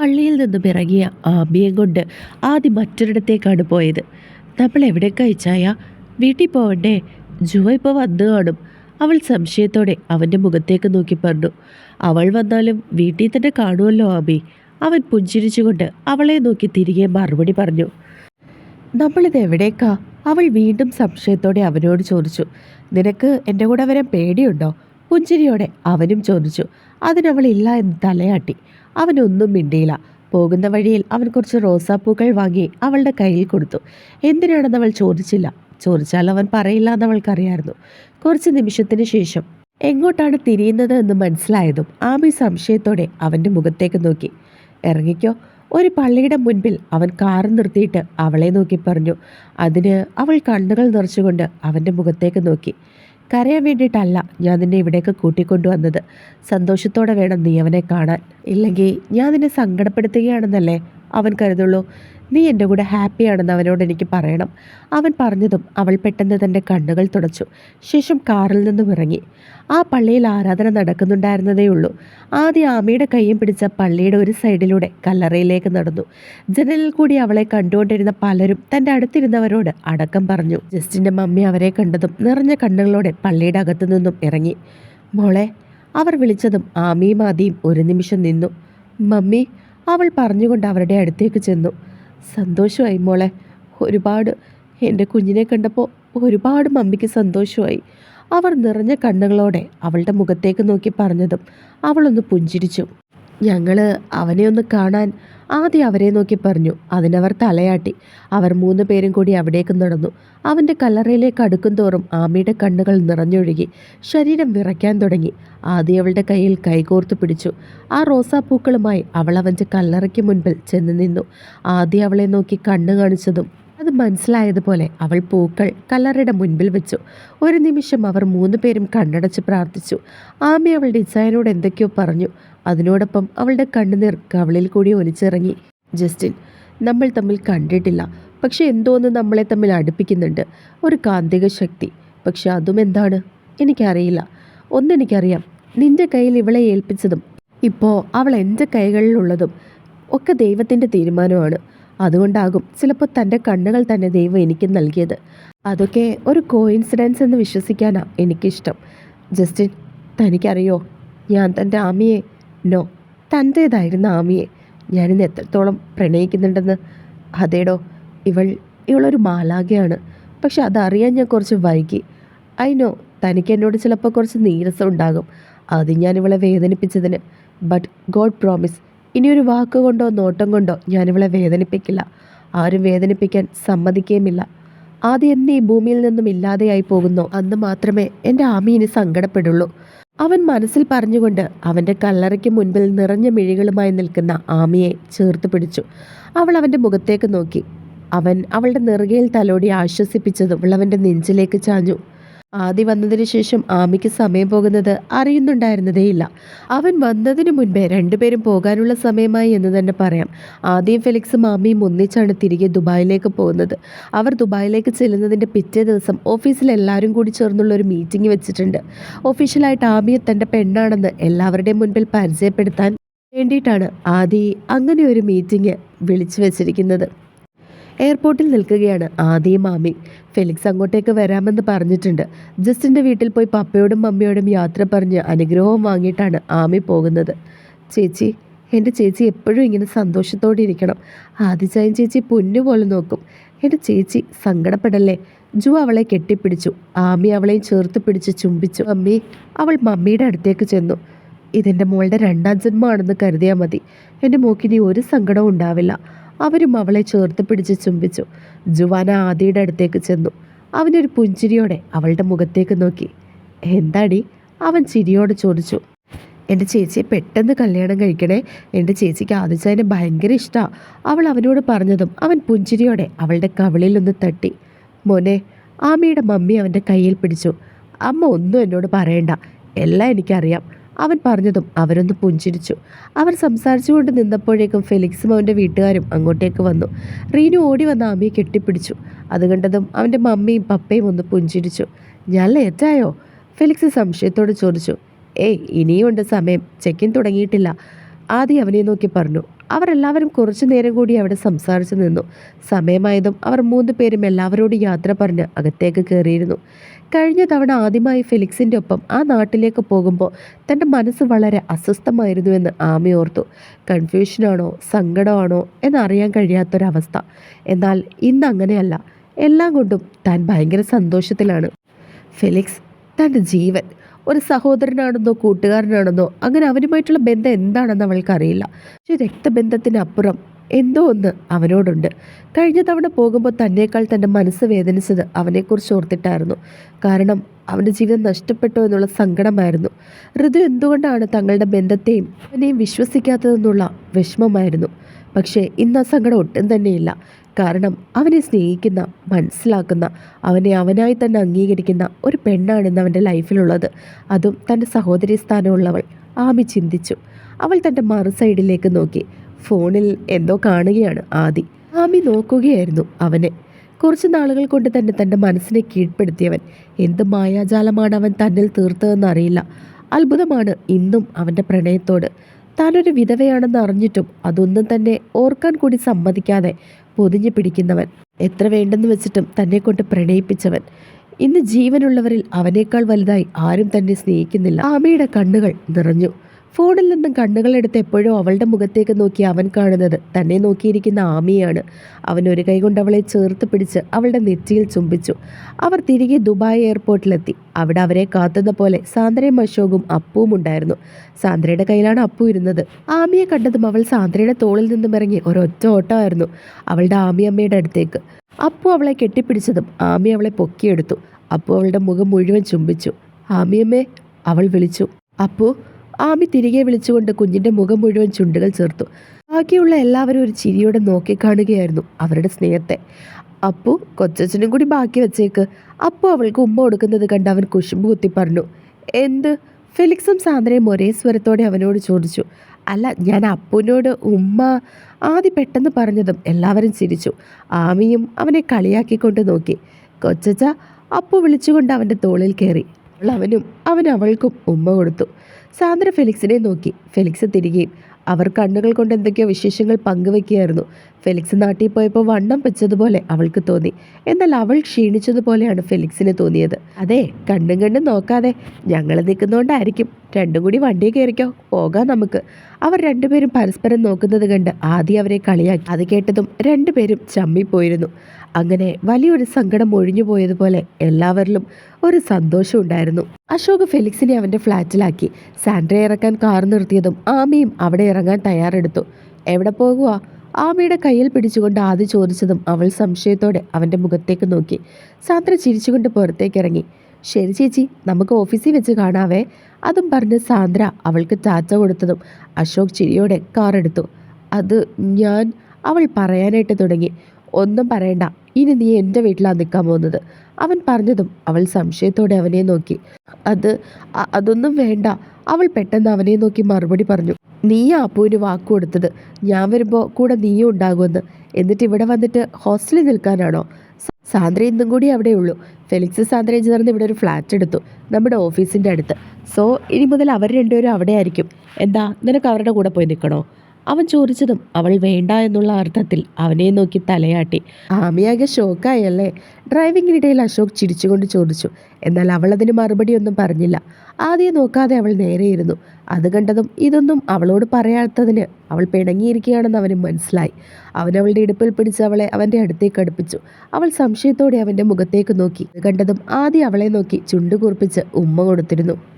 പള്ളിയിൽ നിന്നും ഇറങ്ങിയ ആമിയം കൊണ്ട് ആദ്യം മറ്റൊരിടത്തേക്കാണ് പോയത്. നമ്മൾ എവിടെ കഴിച്ചായ വീട്ടിൽ പോവണ്ടേ? ജുവ ഇപ്പോൾ വന്നു കാണും. അവൾ സംശയത്തോടെ അവന്റെ മുഖത്തേക്ക് നോക്കി പറഞ്ഞു. അവൾ വന്നാലും വീട്ടിൽ തന്നെ കാണുമല്ലോ ആമി അവൻ പുഞ്ചിരിച്ചുകൊണ്ട് അവളെ നോക്കി തിരികെ മറുപടി പറഞ്ഞു. നമ്മളിത് എവിടേക്കാ? അവൾ വീണ്ടും സംശയത്തോടെ അവനോട് ചോദിച്ചു. നിനക്ക് എന്റെ കൂടെ വരാൻ പേടിയുണ്ടോ? പുഞ്ചിരിയോടെ അവനും ചോദിച്ചു. അതിനവൾ ഇല്ല എന്ന് തലയാട്ടി. അവനൊന്നും മിണ്ടിയില്ല. പോകുന്ന വഴിയിൽ അവൻ കുറച്ച് റോസാപ്പൂക്കൾ വാങ്ങി അവളുടെ കയ്യിൽ കൊടുത്തു. എന്തിനാണെന്ന് അവൾ ചോദിച്ചില്ല. ചോദിച്ചാൽ അവൻ പറയില്ല എന്ന് അവൾക്കറിയായിരുന്നു. കുറച്ച് നിമിഷത്തിന് ശേഷം എങ്ങോട്ടാണ് തിരിയുന്നത് എന്ന് മനസ്സിലായതും ആമി സംശയത്തോടെ അവന്റെ മുഖത്തേക്ക് നോക്കി. ഇറങ്ങിക്കോ. ഒരു പള്ളിയുടെ മുൻപിൽ അവൻ കാർ നിർത്തിയിട്ട് അവളെ നോക്കി പറഞ്ഞു. അതിന് അവൾ കണ്ണുകൾ നിറച്ചുകൊണ്ട് അവന്റെ മുഖത്തേക്ക് നോക്കി. കരയാൻ വേണ്ടിയിട്ടല്ല ഞാൻ നിന്നെ ഇവിടേക്ക് കൂട്ടിക്കൊണ്ടുവന്നത്. സന്തോഷത്തോടെ വേണം നീ അവനെ കാണാൻ. ഇല്ലെങ്കിൽ ഞാൻ നിന്നെ സങ്കടപ്പെടുത്തുകയാണെന്നല്ലേ? അവൻ കരുതുള്ളൂ നീ എന്റെ കൂടെ ഹാപ്പിയാണെന്ന് അവനോട് എനിക്ക് പറയണം. അവൻ പറഞ്ഞതും അവൾ പെട്ടെന്ന് തന്റെ കണ്ണുകൾ തുടച്ചു. ശേഷം കാറിൽ നിന്നും ഇറങ്ങി. ആ പള്ളിയിൽ ആരാധന നടക്കുന്നുണ്ടായിരുന്നതേ ഉള്ളൂ. ആദ്യം ആമയുടെ കൈയും പിടിച്ച പള്ളിയുടെ ഒരു സൈഡിലൂടെ കല്ലറയിലേക്ക് നടന്നു. ജനലിൽ കൂടി അവളെ കണ്ടുകൊണ്ടിരുന്ന പലരും തന്റെ അടുത്തിരുന്നവരോട് അടക്കം പറഞ്ഞു. ജസ്റ്റിന്റെ മമ്മി അവരെ കണ്ടതും നിറഞ്ഞ കണ്ണുകളോടെ പള്ളിയുടെ അകത്തു നിന്നും ഇറങ്ങി. മോളെ അവർ വിളിച്ചതും ആമിയും ആദിയും ഒരു നിമിഷം നിന്നു. മമ്മി അവൾ പറഞ്ഞുകൊണ്ട് അവരുടെ അടുത്തേക്ക് ചെന്നു. സന്തോഷമായി മോളെ. ഒരുപാട്. എന്റെ കുഞ്ഞിനെ കണ്ടപ്പോൾ ഒരുപാട് മമ്മിക്ക് സന്തോഷമായി. അവർ നിറഞ്ഞ കണ്ണുകളോടെ അവളുടെ മുഖത്തേക്ക് നോക്കി പറഞ്ഞതും അവളൊന്ന് പുഞ്ചിരിച്ചു. ഞങ്ങൾ അവനെ ഒന്ന് കാണാൻ ആദ്യം അവരെ നോക്കി പറഞ്ഞു. അതിനവർ തലയാട്ടി. അവർ മൂന്ന് പേരും കൂടി അവിടേക്ക് നടന്നു. അവന്റെ കല്ലറയിലേക്ക് അടുക്കും തോറും ആമയുടെ കണ്ണുകൾ നിറഞ്ഞൊഴുകി ശരീരം വിറയ്ക്കാൻ തുടങ്ങി. ആദ്യം അവളുടെ കയ്യിൽ കൈകോർത്ത് പിടിച്ചു. ആ റോസാപ്പൂക്കളുമായി അവൾ അവന്റെ കല്ലറയ്ക്ക് മുൻപിൽ ചെന്ന് നിന്നു. ആദ്യം അവളെ നോക്കി കണ്ണ് കാണിച്ചതും അത് മനസ്സിലായതുപോലെ അവൾ പൂക്കൾ കല്ലറയുടെ മുൻപിൽ വെച്ചു. ഒരു നിമിഷം അവർ മൂന്ന് പേരും കണ്ണടച്ച് പ്രാർത്ഥിച്ചു. ആമി അവളുടെ ഡിസൈനോട് എന്തൊക്കെയോ പറഞ്ഞു. അതിനോടൊപ്പം അവളുടെ കണ്ണുനീർ കവളിൽ കൂടി ഒലിച്ചിറങ്ങി. ജസ്റ്റിൻ നമ്മൾ തമ്മിൽ കണ്ടിട്ടില്ല. പക്ഷെ എന്തോന്ന് നമ്മളെ തമ്മിൽ അടുപ്പിക്കുന്നുണ്ട്. ഒരു കാന്തിക ശക്തി. പക്ഷെ അതും എന്താണ്? എനിക്കറിയില്ല. ഒന്നെനിക്കറിയാം. നിന്റെ കയ്യിൽ ഇവളെ ഏൽപ്പിച്ചതും ഇപ്പോൾ അവൾ എന്റെ കൈകളിലുള്ളതും ഒക്കെ ദൈവത്തിന്റെ തീരുമാനമാണ്. അതുകൊണ്ടാകും ചിലപ്പോൾ തന്റെ കണ്ണുകൾ തന്നെ ദൈവം എനിക്ക് നൽകിയത്. അതൊക്കെ ഒരു കോയിൻസിഡൻസ് എന്ന് വിശ്വസിക്കാനാണ് എനിക്കിഷ്ടം. ജസ്റ്റിൻ തനിക്കറിയോ? ഞാൻ തന്റെ ആമിയെ നോ തന്റേതായിരുന്ന ആമിയെ ഞാനിന്ന് എത്രത്തോളം പ്രണയിക്കുന്നുണ്ടെന്ന്. അതേടോ ഇവൾ ഇവളൊരു മാലാഖയാണ്. പക്ഷെ അതറിയാൻ ഞാൻ കുറച്ച് വൈകി. ഐ നോ തനിക്ക് എന്നോട് ചിലപ്പോൾ കുറച്ച് നീരസം ഉണ്ടാകും. അത് ഞാൻ ഇവളെ വേദനിപ്പിച്ചതിന്. ബട്ട് ഗോഡ് പ്രോമിസ് ഇനിയൊരു വാക്ക് കൊണ്ടോ നോട്ടം കൊണ്ടോ ഞാനിവളെ വേദനിപ്പിക്കില്ല. ആരും വേദനിപ്പിക്കാൻ സമ്മതിക്കുകയുമില്ല ആദ്യം എന്നെ ഭൂമിയിൽ നിന്നും ഇല്ലാതെയായി പോകുന്നോ. അന്ന് മാത്രമേ എന്റെ ആമി ഇനി സങ്കടപ്പെടുള്ളൂ. അവൻ മനസ്സിൽ പറഞ്ഞുകൊണ്ട് അവന്റെ കല്ലറയ്ക്ക് മുൻപിൽ നിറഞ്ഞ മിഴികളുമായി നിൽക്കുന്ന ആമിയെ ചേർത്ത് പിടിച്ചു. അവൾ അവന്റെ മുഖത്തേക്ക് നോക്കി. അവൻ അവളുടെ നെറുകയിൽ തലോടി ആശ്വസിപ്പിച്ചതും അവന്റെ നെഞ്ചിലേക്ക് ചാഞ്ഞു. ആദി വന്നതിന് ശേഷം ആമിക്ക് സമയം പോകുന്നത് അറിയുന്നുണ്ടായിരുന്നതേയില്ല. അവൻ വന്നതിന് മുൻപേ രണ്ടുപേരും പോകാനുള്ള സമയമായി എന്ന് തന്നെ പറയാം. ആദ്യം ഫെലിക്സും ആമിയും ഒന്നിച്ചാണ് തിരികെ ദുബായിലേക്ക് പോകുന്നത്. അവർ ദുബായിലേക്ക് ചെല്ലുന്നതിന്റെ പിറ്റേ ദിവസം ഓഫീസിൽ എല്ലാവരും കൂടി ചേർന്നുള്ള ഒരു മീറ്റിംഗ് വെച്ചിട്ടുണ്ട്. ഒഫീഷ്യലായിട്ട് ആമിയെ തന്റെ പെണ്ണാണെന്ന് എല്ലാവരുടെയും മുൻപിൽ പരിചയപ്പെടുത്താൻ വേണ്ടിയിട്ടാണ് ആദി അങ്ങനെ ഒരു മീറ്റിംഗ് വിളിച്ചു വെച്ചിരിക്കുന്നത്. എയർപോർട്ടിൽ നിൽക്കുകയാണ് ആദിയും മാമി. ഫെലിക്സ് അങ്ങോട്ടേക്ക് വരാമെന്ന് പറഞ്ഞിട്ടുണ്ട്. ജസ്റ്റിന്റെ വീട്ടിൽ പോയി പപ്പയോടും മമ്മിയോടും യാത്ര പറഞ്ഞ് അനുഗ്രഹവും വാങ്ങിയിട്ടാണ് ആമി പോകുന്നത്. ചേച്ചി എന്റെ ചേച്ചി എപ്പോഴും ഇങ്ങനെ സന്തോഷത്തോടെ ഇരിക്കണം. ആദിചായൻ ചേച്ചി പൊന്നു പോലെ നോക്കും. എന്റെ ചേച്ചി സങ്കടപ്പെടല്ലേ? ജു അവളെ കെട്ടിപ്പിടിച്ചു. ആമി അവളെയും ചേർത്ത് പിടിച്ച് ചുംബിച്ചു. മമ്മി അവൾ മമ്മിയുടെ അടുത്തേക്ക് ചെന്നു. ഇതെന്റെ മോളുടെ രണ്ടാം ജന്മമാണെന്ന് കരുതിയാൽ മതി. എന്റെ മോക്കിനി ഒരു സങ്കടവും ഉണ്ടാവില്ല. അവരും അവളെ ചേർത്ത് പിടിച്ച് ചുംബിച്ചു. ജുവാന ആദിയുടെ അടുത്തേക്ക് ചെന്നു. അവനൊരു പുഞ്ചിരിയോടെ അവളുടെ മുഖത്തേക്ക് നോക്കി. എന്താടി? അവൻ ചിരിയോടെ ചോദിച്ചു. എന്റെ ചേച്ചിയെ പെട്ടെന്ന് കല്യാണം കഴിക്കണേ. എന്റെ ചേച്ചിക്ക് ആദിച്ചതിനെ ഭയങ്കര ഇഷ്ടമാണ് അവൾ അവനോട് പറഞ്ഞതും അവൻ പുഞ്ചിരിയോടെ അവളുടെ കവിളിൽ ഒന്ന് തട്ടി. മോനെ ആമയുടെ മമ്മി അവന്റെ കയ്യിൽ പിടിച്ചു. അമ്മ ഒന്നും എന്നോട് പറയണ്ട. എല്ലാം എനിക്കറിയാം. അവൻ പറഞ്ഞതും അവരൊന്ന് പുഞ്ചിരിച്ചു. അവർ സംസാരിച്ചുകൊണ്ട് നിന്നപ്പോഴേക്കും ഫെലിക്സും അവന്റെ വീട്ടുകാരും അങ്ങോട്ടേക്ക് വന്നു. റീനു ഓടി വന്ന അമ്മയെ കെട്ടിപ്പിടിച്ചു. അത് കണ്ടതും അവന്റെ മമ്മിയും പപ്പയും ഒന്ന് പുഞ്ചിരിച്ചു. ഞാൻ ലേറ്റായോ? ഫെലിക്സ് സംശയത്തോട് ചോദിച്ചു. ഏയ് ഇനിയുണ്ട് സമയം. ചെക്കിൻ തുടങ്ങിയിട്ടില്ല. ആദ്യം അവനെ നോക്കി പറഞ്ഞു. അവരെല്ലാവരും കുറച്ചു നേരം കൂടി അവിടെ സംസാരിച്ചു നിന്നു. സമയമായതും അവർ മൂന്ന് പേരും എല്ലാവരോടും യാത്ര പറഞ്ഞ് അകത്തേക്ക് കയറിയിരുന്നു കഴിഞ്ഞ തവണ ആദ്യമായി ഫെലിക്സിന്റെ ഒപ്പം ആ നാട്ടിലേക്ക് പോകുമ്പോൾ തന്റെ മനസ്സ് വളരെ അസ്വസ്ഥമായിരുന്നുവെന്ന് ആമി ഓർത്തു. കൺഫ്യൂഷനാണോ സങ്കടമാണോ എന്നറിയാൻ കഴിയാത്തൊരവസ്ഥ. എന്നാൽ ഇന്ന് അങ്ങനെയല്ല. എല്ലാം കൊണ്ടും താൻ ഭയങ്കര സന്തോഷത്തിലാണ്. ഫെലിക്സ് തന്റെ ജീവൻ. ഒരു സഹോദരനാണെന്നോ കൂട്ടുകാരനാണെന്നോ അങ്ങനെ അവനുമായിട്ടുള്ള ബന്ധം എന്താണെന്ന് അവൾക്കറിയില്ല. പക്ഷെ രക്തബന്ധത്തിനപ്പുറം എന്തോ ഒന്ന് അവനോടുണ്ട്. കഴിഞ്ഞ തവണ പോകുമ്പോൾ തന്നെക്കാൾ തന്റെ മനസ്സ് വേദനിച്ചത് അവനെക്കുറിച്ച് ഓർത്തിട്ടായിരുന്നു. കാരണം അവന്റെ ജീവിതം നഷ്ടപ്പെട്ടോ എന്നുള്ള സങ്കടമായിരുന്നു. ഋതു എന്തുകൊണ്ടാണ് തങ്ങളുടെ ബന്ധത്തെയും അവനെയും വിശ്വസിക്കാത്തതെന്നുള്ള വിഷമമായിരുന്നു. പക്ഷേ ഇന്ന് ആ സങ്കടം ഒട്ടും തന്നെയില്ല. കാരണം അവനെ സ്നേഹിക്കുന്ന മനസ്സിലാക്കുന്ന അവനെ അവനായി തന്നെ അംഗീകരിക്കുന്ന ഒരു പെണ്ണാണ് ഇന്ന് അവന്റെ ലൈഫിലുള്ളത്. അതും തന്റെ സഹോദരി സ്ഥാനമുള്ളവൾ. ആമി ചിന്തിച്ചു. അവൾ തന്റെ മറു സൈഡിലേക്ക് നോക്കി. ഫോണിൽ എന്തോ കാണുകയാണ് ആദി. ആമി നോക്കുകയായിരുന്നു അവനെ. കുറച്ച് നാളുകൾ കൊണ്ട് തന്നെ തന്റെ മനസ്സിനെ കീഴ്പ്പെടുത്തിയവൻ. എന്ത് മായാജാലമാണ് അവൻ തന്നിൽ തീർത്തതെന്നറിയില്ല അത്ഭുതമാണ് ഇന്നും അവന്റെ പ്രണയത്തോട്. താനൊരു വിധവയാണെന്ന് അറിഞ്ഞിട്ടും അതൊന്നും തന്നെ ഓർക്കാൻ കൂടി സമ്മതിക്കാതെ പൊതിഞ്ഞു പിടിക്കുന്നവൻ. എത്ര വേണ്ടെന്ന് വെച്ചിട്ടും തന്നെ കൊണ്ട് പ്രണയിപ്പിച്ചവൻ. ഇന്ന് ജീവനുള്ളവരിൽ അവനേക്കാൾ വലുതായി ആരും തന്നെ സ്നേഹിക്കുന്നില്ല. ആമയുടെ കണ്ണുകൾ നിറഞ്ഞു. ഫോണിൽ നിന്നും കണ്ണുകളെടുത്ത് എപ്പോഴും അവളുടെ മുഖത്തേക്ക് നോക്കി അവൻ കാണുന്നത്. തന്നെ നോക്കിയിരിക്കുന്ന ആമിയാണ്. അവൻ ഒരു കൈകൊണ്ട് അവളെ ചേർത്ത് പിടിച്ച് അവളുടെ നെറ്റിയിൽ ചുംബിച്ചു. അവർ തിരികെ ദുബായ് എയർപോർട്ടിലെത്തി. അവിടെ അവരെ കാത്തുന്ന പോലെ സാന്ദ്രയും അശോകും അപ്പുവും ഉണ്ടായിരുന്നു. സാന്ദ്രയുടെ കയ്യിലാണ് അപ്പു ഇരുന്നത്. ആമിയെ കണ്ടതും അവൾ സാന്ദ്രയുടെ തോളിൽ നിന്നും ഇറങ്ങി ഒരൊറ്റ ഓട്ടമായിരുന്നു. അവളുടെ ആമിയമ്മയുടെ അടുത്തേക്ക്. അപ്പു അവളെ കെട്ടിപ്പിടിച്ചതും ആമി അവളെ പൊക്കിയെടുത്തു. അപ്പു അവളുടെ മുഖം മുഴുവൻ ചുംബിച്ചു. ആമിയമ്മേ അവൾ വിളിച്ചു. അപ്പു ആമി തിരികെ വിളിച്ചുകൊണ്ട് കുഞ്ഞിന്റെ മുഖം മുഴുവൻ ചുണ്ടുകൾ ചേർത്തു. ബാക്കിയുള്ള എല്ലാവരും ഒരു ചിരിയോടെ നോക്കിക്കാണുകയായിരുന്നു അവരുടെ സ്നേഹത്തെ. അപ്പു കൊച്ചച്ഛനും കൂടി ബാക്കി വെച്ചേക്ക്. അപ്പു അവൾക്ക് ഉമ്മ കൊടുക്കുന്നത് കണ്ട് അവൻ കുശുമ്പ് കുത്തി പറഞ്ഞു എന്ത്? ഫെലിക്സും സാന്ദ്രയും ഒരേ സ്വരത്തോടെ അവനോട് ചോദിച്ചു അല്ല ഞാൻ അപ്പുവിനോട് ഉമ്മ ആദ്യ പെട്ടെന്ന് പറഞ്ഞതും എല്ലാവരും ചിരിച്ചു. ആമിയും അവനെ കളിയാക്കിക്കൊണ്ട് നോക്കി. കൊച്ചച്ച അപ്പു വിളിച്ചുകൊണ്ട് അവന്റെ തോളിൽ കയറി. അവനും അവൻ അവൾക്കും ഉമ്മ കൊടുത്തു. സാന്ദ്ര ഫെലിക്സിനെ നോക്കി. ഫെലിക്സ് തിരികെയും അവർ കണ്ണുകൾ കൊണ്ട് എന്തൊക്കെയോ വിശേഷങ്ങൾ പങ്കുവെക്കുകയായിരുന്നു. ഫെലിക്സ് നാട്ടിൽ പോയപ്പോൾ വണ്ണം വെച്ചതുപോലെ അവൾക്ക് തോന്നി. എന്നാൽ അവൾ ക്ഷീണിച്ചതുപോലെയാണ് ഫെലിക്സിന് തോന്നിയത്. അതെ കണ്ടും കണ്ടും നോക്കാതെ ഞങ്ങൾ നിൽക്കുന്നതുകൊണ്ടായിരിക്കും രണ്ടും കൂടി വണ്ടി കയറിക്കോ പോകാം നമുക്ക്. അവർ രണ്ടുപേരും പരസ്പരം നോക്കുന്നത് കണ്ട് ആദ്യം അവരെ കളിയാക്കി. അത് കേട്ടതും രണ്ടുപേരും ചമ്മിപ്പോയിരുന്നു. അങ്ങനെ വലിയൊരു സങ്കടം ഒഴിഞ്ഞു പോയതുപോലെ എല്ലാവരിലും ഒരു സന്തോഷം ഉണ്ടായിരുന്നു. അശോക് ഫെലിക്സിനെ അവന്റെ ഫ്ലാറ്റിലാക്കി. സാൻഡ്രയെ ഇറക്കാൻ കാർ നിർത്തിയതും ആമയും അവിടെ ഇറങ്ങാൻ തയ്യാറെടുത്തു. എവിടെ പോകുക ആമയുടെ കയ്യിൽ പിടിച്ചുകൊണ്ട് ആദ്യ ചോദിച്ചതും അവൾ സംശയത്തോടെ അവന്റെ മുഖത്തേക്ക് നോക്കി. സാന്ദ്ര ചിരിച്ചുകൊണ്ട് പുറത്തേക്കിറങ്ങി ശരി ചേച്ചി നമുക്ക് ഓഫീസിൽ വെച്ച് കാണാവേ അതും പറഞ്ഞ് സാന്ദ്ര അവൾക്ക് ടാറ്റ കൊടുത്തതും അശോക് ചിരിയോടെ കാർ എടുത്തു. അത് ഞാൻ അവൾ പറയാനായിട്ട് തുടങ്ങി. ഒന്നും പറയണ്ട. ഇനി നീ എന്റെ വീട്ടിലാണ് നിൽക്കാൻ പോകുന്നത്. അവൻ പറഞ്ഞതും അവൾ സംശയത്തോടെ അവനെ നോക്കി. അത് അതൊന്നും വേണ്ട. അവൾ പെട്ടെന്ന് അവനെ നോക്കി മറുപടി പറഞ്ഞു. നീ അപ്പുവിന് വാക്ക് കൊടുത്തത്. ഞാൻ വരുമ്പോൾ കൂടെ നീയും ഉണ്ടാകുമെന്ന്. എന്നിട്ട് ഇവിടെ വന്നിട്ട് ഹോസ്റ്റലിൽ നിൽക്കാനാണോ? സാന്ദ്ര ഇന്നും കൂടി അവിടെ ഉള്ളൂ. ഫെലിക്സ് സാന്ദ്രയും ചേർന്ന് ഇവിടെ ഒരു ഫ്ലാറ്റ് എടുത്തു. നമ്മുടെ ഓഫീസിന്റെ അടുത്ത്. സോ ഇനി മുതൽ അവർ രണ്ടുപേരും അവിടെ ആയിരിക്കും. എന്താ നിനക്ക് അവരുടെ കൂടെ പോയി നിൽക്കണോ? അവൻ ചോദിച്ചതും അവൾ വേണ്ട എന്നുള്ള അർത്ഥത്തിൽ അവനെ നോക്കി തലയാട്ടി. ആമിയാകെ ഷോക്കായല്ലേ? ഡ്രൈവിങ്ങിനിടയിൽ അശോക് ചിരിച്ചുകൊണ്ട് ചോദിച്ചു. എന്നാൽ അവൾ അതിന് മറുപടിയൊന്നും പറഞ്ഞില്ല. ആദ്യം നോക്കാതെ അവൾ നേരെയിരുന്നു അത് കണ്ടതും ഇതൊന്നും അവളോട് പറയാത്തതിന് അവൾ പിണങ്ങിയിരിക്കുകയാണെന്ന് അവന് മനസ്സിലായി. അവൻ അവളുടെ ഇടുപ്പിൽ പിടിച്ച് അവളെ അവന്റെ അടുത്തേക്ക് അടുപ്പിച്ചു. അവൾ സംശയത്തോടെ അവന്റെ മുഖത്തേക്ക് നോക്കി. കണ്ടതും ആദ്യം അവളെ നോക്കി ചുണ്ടു കൂർപ്പിച്ച് ഉമ്മ കൊടുത്തിരുന്നു.